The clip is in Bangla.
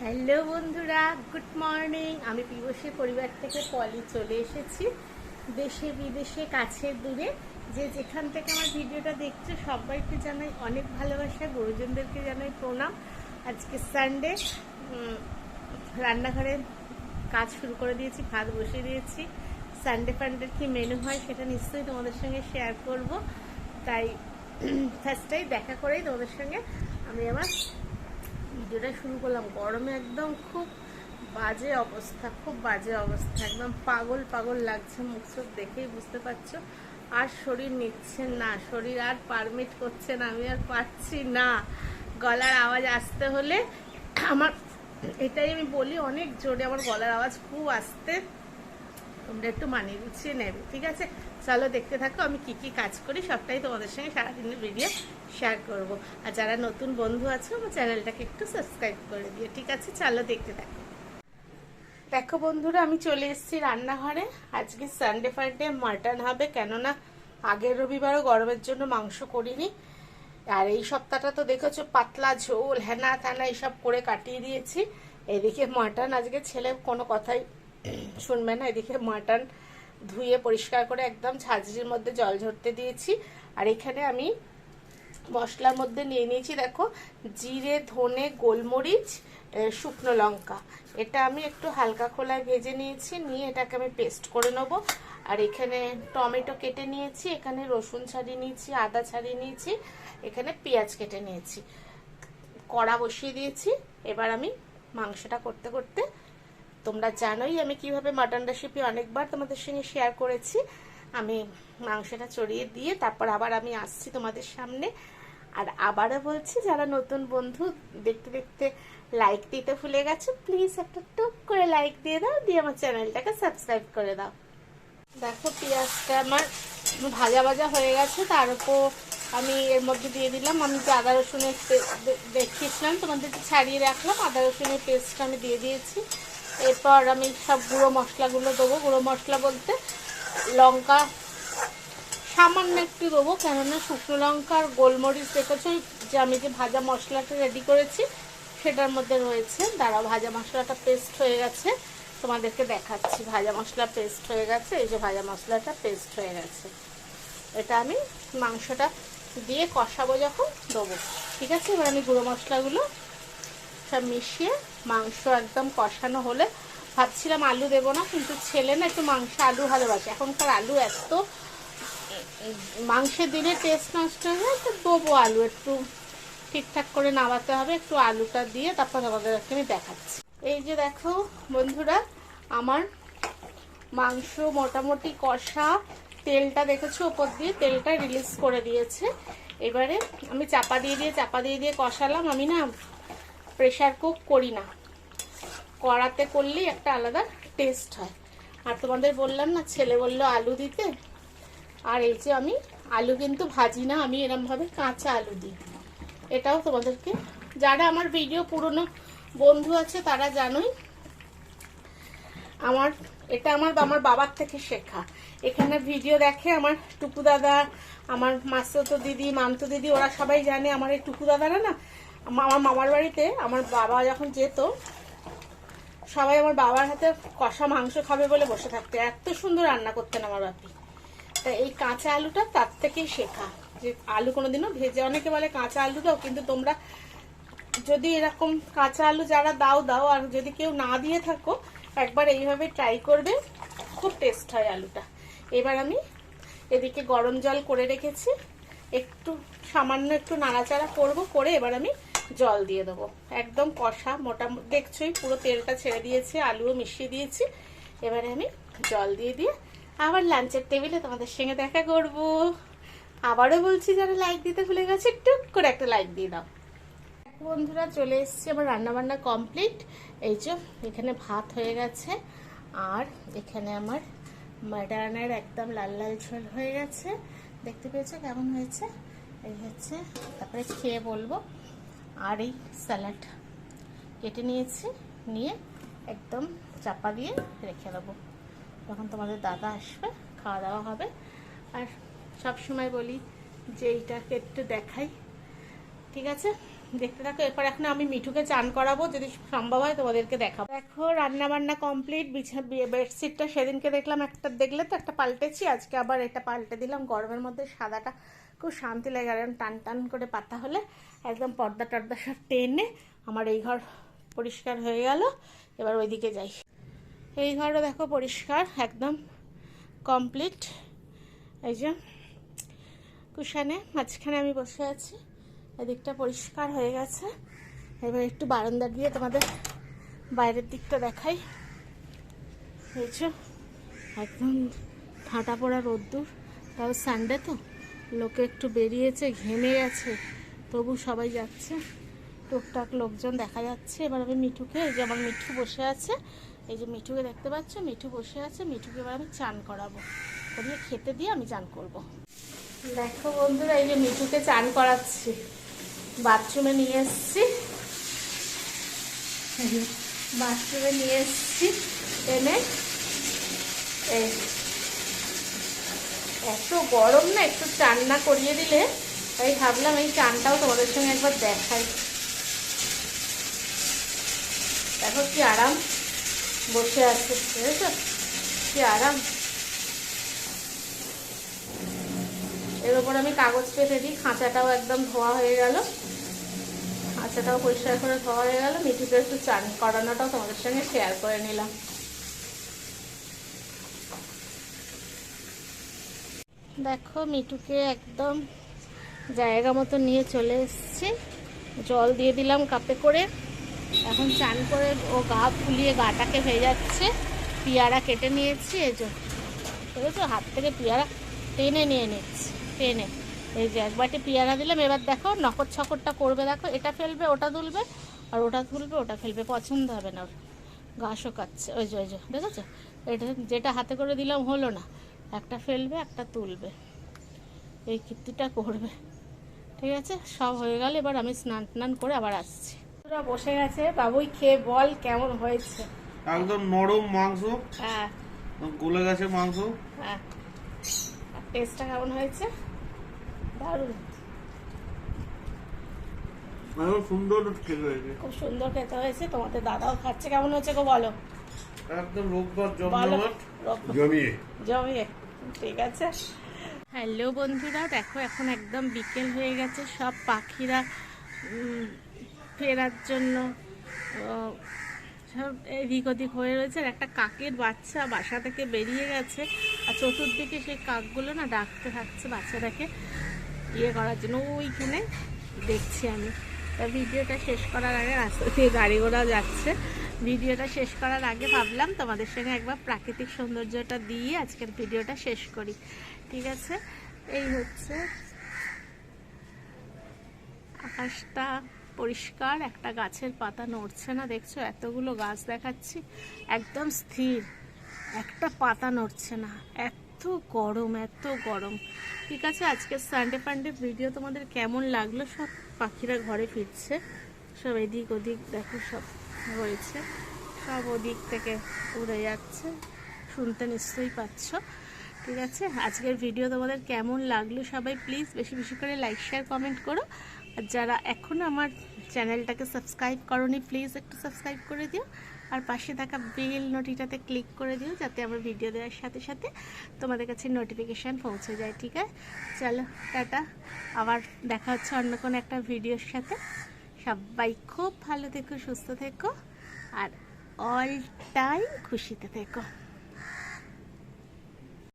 হ্যালো বন্ধুরা, গুড মর্নিং। আমি পিবসী পরিবার থেকে পলি চলে এসেছি। দেশে, বিদেশে কাছে দূরে। যে যেখান থেকে আমার ভিডিওটা দেখছে, সবাইকে জানাই অনেক ভালোবাসা, গুরুজনদেরকে জানাই প্রণাম। আজকে সানডে রান্নাঘরে কাজ শুরু করে দিয়েছি, ভাত বসিয়ে দিয়েছি। সানডে ফান্ডের কি মেনু হয় সেটা নিশ্চয়ই তোমাদের সঙ্গে শেয়ার করব। তাই ফার্স্টটাই দেখা করেই তোমাদের সঙ্গে আমি আমার ভিডিওটা শুরু করলাম, গরমে একদম খুব বাজে অবস্থা, খুব বাজে অবস্থা, একদম পাগল পাগল লাগছে মুখ চোখ দেখেই বুঝতে পারছ। আর শরীর নিচ্ছে না, শরীর আর পারমিট করছে না, আমি আর পারছি না। গলার আওয়াজ আসতে হলে আমার, এটাই আমি বলি, অনেক জোরে আমার গলার আওয়াজ খুব আসতে তোমরা একটু মানিয়ে গুছিয়ে নেবে, ঠিক আছে? চলো দেখতে থাকো, আমি কি কি কাজ করি, সবটাই তোমাদের সঙ্গে সারাদিনের ভিডিও শেয়ার করব। আর যারা নতুন বন্ধু আছে, আমার চ্যানেলটাকে একটু সাবস্ক্রাইব করে দিও, ঠিক আছে? চলো দেখতে থাকো। দেখো বন্ধুরা, আমি চলে এসেছি রান্নাঘরে। আজকে সানডে ফান্ডে মাটন হবে, কেননা আগের রবিবারও গরমের জন্য মাংস করিনি। আর এই সপ্তাহটা তো দেখেছ, পাতলা ঝোল হেনা থানা এইসব করে কাটিয়ে দিয়েছি। এদিকে মাটন আজকে ছেলে কোনো কথাই শুনবে না, এদিকে মাটন ধুয়ে পরিষ্কার করে একদম ঝাঁঝরির মধ্যে জল ঝরতে দিয়েছি। আর এখানে আমি মশলার মধ্যে নিয়ে নিয়েছি, দেখো, জিরে, ধনে, গোলমরিচ শুকনো লঙ্কা। এটা আমি একটু হালকা খোলায় ভেজে নিয়েছি, নিয়ে এটাকে আমি পেস্ট করে নেব। আর এখানে টমেটো কেটে নিয়েছি, এখানে রসুন ছাড়িয়ে নিয়েছি, আদা ছাড়িয়ে নিয়েছি, এখানে পেঁয়াজ কেটে নিয়েছি। কড়া বসিয়ে দিয়েছি, এবার আমি মাংসটা করতে করতে তোমরা জানোই আমি কীভাবে মাটন রেসিপি অনেকবার তোমাদের সঙ্গে শেয়ার করেছি। আমি মাংসটা চড়িয়ে দিয়ে তারপর আবার আমি আসছি তোমাদের সামনে। আর আবারও বলছি, যারা নতুন বন্ধু, দেখতে দেখতে লাইক দিতে ভুলে গেছো প্লিজ একটা টুক করে লাইক দিয়ে দাও, দিয়ে আমার চ্যানেলটাকে সাবস্ক্রাইব করে দাও। দেখো পেঁয়াজটা আমার ভাজা ভাজা হয়ে গেছে, তার উপর আমি এর মধ্যে দিয়ে দিলাম। আমি যে আদা রসুনের দেখিয়েছিলাম তোমাদেরকে ছাড়িয়ে রাখলাম, আদা রসুনের পেস্টটা আমি দিয়ে দিয়েছি। এরপর আমি সব গুঁড়ো মশলাগুলো দেবো। গুঁড়ো মশলা বলতে লঙ্কা, সামান্য একটু দেবো, কেননা শুকনো লঙ্কা আর গোলমরিচ দেখেছ যে আমি যে ভাজা মশলাটা রেডি করেছি, সেটার মধ্যে রয়েছে। দাঁড়া ভাজা মশলাটা পেস্ট হয়ে গেছে। তোমাদেরকে দেখাচ্ছি, ভাজা মশলা পেস্ট হয়ে গেছে। এই যে ভাজা মশলাটা পেস্ট হয়ে গেছে। এটা আমি মাংসটা দিয়ে কষাবো যখন, দেবো। ঠিক আছে? এবার আমি গুঁড়ো মশলাগুলো সব মিশিয়ে মাংস একদম কষানো হলে ভাবছিলাম আলু দেবো না, কিন্তু ছেলে না একটু মাংস আলু ভালোবাসে। এখনকার আলু এত, মাংসের দিনে টেস্ট নষ্ট হয়ে যায়, তো দেবো আলু। একটু ঠিকঠাক করে নামাতে হবে, একটু আলুটা দিয়ে তারপর তোমাদেরকে আমি দেখাচ্ছি। এই যে দেখো বন্ধুরা, আমার মাংস মোটামুটি কষা, তেলটা দেখেছ ওপর দিয়ে? তেলটা রিলিজ করে দিয়েছে। এবারে আমি চাপা দিয়ে দিয়ে, চাপা দিয়ে দিয়ে কষালাম। আমি না প্রেশার কুক করি না। কড়াতে করলেই একটা আলাদা টেস্ট হয়। আর তোমাদের বললাম না, ছেলে বলল আলু দিতে। আর এই যে আমি আলু কিন্তু ভাজি না, আমি এরমভাবে কাঁচা আলু দিই। এটাও তোমাদেরকে, যারা আমার ভিডিও পুরনো বন্ধু আছে তারা জানোই, আমার, এটা আমার আমার বাবার থেকে শেখা। এখানে ভিডিও দেখে আমার টুকু দাদা, আমার মাসতো দিদি, মামতো দিদি, ওরা সবাই জানে, আমার এই টুকু দাদারা না আমার মামার বাড়িতে আমার বাবা যখন যেত, সবাই আমার বাবার হাতে কষা মাংস খাবে বলে বসে থাকতো। এত সুন্দর রান্না করতেন আমার বাপি। তা এই কাঁচা আলুটা তার থেকেই শেখা। যে আলু কোনোদিনও ভেজে, অনেকে বলে কাঁচা আলু দাও, কিন্তু তোমরা যদি এরকম কাঁচা আলু যারা দাও দাও, আর যদি কেউ না দিয়ে থাকো, একবার এইভাবে ট্রাই করবে, খুব টেস্ট হয় আলুটা। এবার আমি এদিকে গরম জল করে রেখেছি। একটু সামান্য একটু নাড়াচাড়া করব, করে এবার আমি জল দিয়ে দেবো। একদম কষা, মোটা, দেখছোই পুরো তেলটা ছেড়ে দিয়েছি, আলুও মিশিয়ে দিয়েছি। এবারে আমি জল দিয়ে দিয়ে আবার লাঞ্চের টেবিলে তোমাদের সঙ্গে দেখা করব। আবারও বলছি, যারা লাইক দিতে ভুলে গেছে, টুক করে একটা লাইক দিয়ে দাও। বন্ধুরা, চলে এসেছি আমার রান্নাবান্না কমপ্লিট এই যে, এখানে ভাত হয়ে গেছে, আর এখানে আমার মাডানের একদম লাল লাল ঝোল হয়ে গেছে। দেখতে পেয়েছ কেমন হয়েছে? এই হচ্ছে, তারপরে খেয়ে বলব। আর এই স্যালাড কেটে নিয়েছি, নিয়ে একদম চাপা দিয়ে রেখে দেবো। তখন তোমাদের দাদা আসবে, খাওয়া দাওয়া হবে। আর সব সময় বলি যে এইটাকে একটু দেখাই। ঠিক আছে? দেখতে থাকো, এরপর এখন আমি মিঠুকে চান করাবো, যদি সম্ভব হয় তোমাদেরকে দেখাবো। দেখো রান্না বান্না কমপ্লিট বিছা বেডশিটটা সেদিনকে দেখলাম, একটা দেখলে তো একটা পাল্টেছি, আজকে আবার এটা পাল্টে দিলাম, গরমের মধ্যে সাদাটা খুব শান্তি লাগে আর টান টান করে পাতা হলে একদম পর্দা টর্দা সব টেনে আমার এই ঘর পরিষ্কার হয়ে গেল। এবার ওইদিকে যাই। এই ঘরও দেখো পরিষ্কার, একদম কমপ্লিট এই যে কুশানে মাঝখানে আমি বসে আছি, এদিকটা পরিষ্কার হয়ে গেছে। এবার একটু বারান্দা দিয়ে তোমাদের বাইরের দিকটা দেখাই। বুঝছ একদম ঠাঁটা পড়া রোদ্দুর, তাও সানডে তো? লোকে একটু বেরিয়েছে, ঘেমে গেছে, তবু সবাই যাচ্ছে। টুকটাক লোকজন দেখা যাচ্ছে। এবার আমি মিঠুকে, এই যে আমার মিঠু বসে আছে, এই যে মিঠুকে দেখতে পাচ্ছ? মিঠু বসে আছে, মিঠুকে এবার আমি চান করাবো। করিয়ে খেতে দিয়ে আমি চান করব। দেখো বন্ধুরা, এই যে মিঠুকে চান করাচ্ছি। বাথরুমে নিয়ে এসছি। বাথরুমে নিয়ে এসছি। এনে, এই এত গরম না, একটু চান না করিয়ে দিলে। তাই ভাবলাম এই চানটাও তোমাদের সঙ্গে একবার দেখাই। দেখো কি আরাম বসে আছে, বুঝেছ? কি আরাম। এর উপর আমি কাগজ পেতে দিই, খাঁচাটাও একদম ধোয়া হয়ে গেল। খাঁচাটাও পরিষ্কার করে ধোয়া হয়ে গেল। মিঠুকে একটু চান করানোটাও তোমাদের সঙ্গে শেয়ার করে নিলাম। দেখো, মিঠুকে একদম জায়গা মতো নিয়ে চলে এসছি। জল দিয়ে দিলাম কাপে করে। এখন চান করে ও গা ফুলিয়ে গাটাকে হয়ে যাচ্ছে। পেয়ারা কেটে নিয়েছি, এই যে, বুঝেছ? হাত থেকে পেয়ারা টেনে নিয়ে নিচ্ছি, টেনে। এই যে একবারটি পেয়ারা দিলাম। এবার দেখো নকর ছকরটা করবে, দেখো। এটা ফেলবে, ওটা তুলবে। আর ওটা তুলবে, ওটা ফেলবে। পছন্দ হবে না ওর। গা শোকাচ্ছে। ওই যে ওই যে দেখেছ এটা যেটা হাতে করে দিলাম, হলো না। একটা ফেলবে একটা তুলবে। এই কীর্তিটা করবে। ঠিক আছে? সব হয়ে গেল এবার আমি স্নান টান করে আবার আসছি। তোরা বসে গেছে। বাবুই খেয়ে বল কেমন হয়েছে? একদম নরম মাংস। হ্যাঁ। গলে গেছে মাংস। হ্যাঁ। টেস্টটা কেমন হয়েছে? দারুণ। সুন্দর খেতে হয়েছে। খুব সুন্দর খেতে হয়েছে। তোমাদের দাদাও খাচ্ছে। কেমন হয়েছে গো বলো? একদম রোববার জমিয়ে। জমিয়ে। ঠিক আছে? হ্যালো বন্ধুরা, দেখো এখন একদম বিকেল হয়ে গেছে। সব পাখিরা ফেরার জন্য সব এদিক ওদিক হয়ে রয়েছে। একটা কাকের বাচ্চা বাসা থেকে বেরিয়ে গেছে। আর চতুর্দিকে সেই কাকগুলো না ডাকতে থাকছে বাচ্চাটাকে। ইয়ে করার জন্য। ওইখানে দেখছি আমি। ভিডিওটা শেষ করার আগে রাস্তা দিয়ে গাড়ি ঘোড়া যাচ্ছে। ভিডিওটা শেষ করার আগে ভাবলাম তোমাদের সঙ্গে একবার প্রাকৃতিক সৌন্দর্যটা দিয়ে আজকের ভিডিওটা শেষ করি। ঠিক আছে? এই হচ্ছে আকাশটা পরিষ্কার, একটা গাছের পাতা নড়ছে না। দেখছ, এতগুলো গাছ দেখাচ্ছি, একদম স্থির। একটা পাতা নড়ছে না। এত গরম এত গরম। ঠিক আছে আজকে সানডে ফান্ডে ভিডিও তোমাদের কেমন লাগল সব পাখিরা ঘরে ফিরছে। সব এদিক ওদিক দেখো সব রয়েছে সব ওদিক থেকে উড়ে যাচ্ছে। শুনতে নিশ্চয়ই পাচ্ছ। ঠিক আছে, আজকের ভিডিও তোমাদের কেমন লাগল সবাই প্লিজ বেশি বেশি করে লাইক শেয়ার কমেন্ট করো। আর যারা এখনও আমার চ্যানেলটাকে সাবস্ক্রাইব করনি প্লিজ একটু সাবস্ক্রাইব করে দিও। আর পাশে থাকা বেল নোটিটাতে ক্লিক করে দিও যাতে আমার ভিডিও দেওয়ার সাথে সাথে তোমাদের কাছে নোটিফিকেশান পৌঁছে যায়, ঠিক আছে? চলো, টাটা। আবার দেখা হচ্ছে অন্য কোনো একটা ভিডিওর সাথে। সবাই খুব ভালো থেকো, সুস্থ থেকো, আর অল টাইম খুশিতে থেকো।